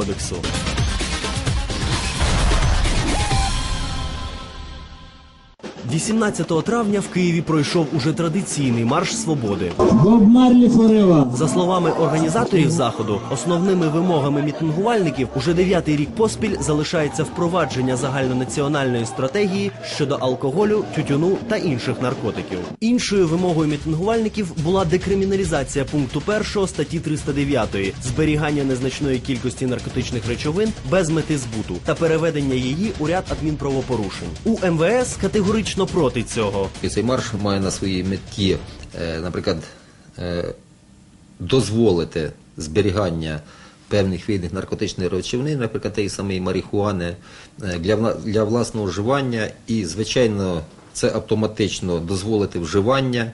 production. «18 травня в Києві пройшов уже традиційний марш свободи. За словами організаторів заходу, основними вимогами мітингувальників уже дев'ятий рік поспіль залишається впровадження загальнонаціональної стратегії щодо алкоголю, тютюну та інших наркотиків. Іншою вимогою мітингувальників була декриміналізація пункту 1 статті 309 зберігання незначної кількості наркотичних речовин без мети збуту та переведення її у ряд адмінправопорушень. У МВС категорично проти цього. І цей марш має на своїй меті, е, наприклад, е, дозволити зберігання певних видів наркотичної речовин, наприклад, тієї самої марихуани, е, для, для власного вживання, і, звичайно, це автоматично дозволити вживання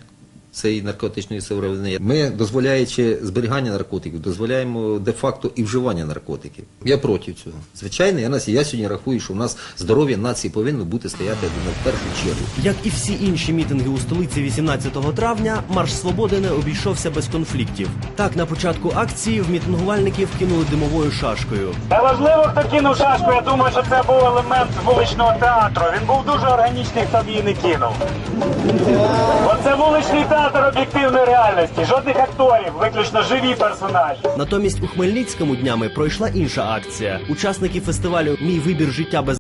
цієї наркотичної сировини. Ми, дозволяючи зберігання наркотиків, дозволяємо де-факто і вживання наркотиків. Я проти цього. Звичайно, я, нас- я сьогодні рахую, що у нас здоров'я нації повинно бути стояти в першу чергу. Як і всі інші мітинги у столиці 18 травня, марш свободи не обійшовся без конфліктів. Так, на початку акції в мітингувальників кинули димовою шашкою. Неважливо, хто кинув шашку, я думаю, що це був елемент вуличного театру. Він був дуже органічний, хто б її не кинув. Оце вуличний театр об'єктивної реальності. Жодних акторів, виключно живі персонажі. Натомість у Хмельницькому днями пройшла інша акція. Учасники фестивалю Мій вибір життя без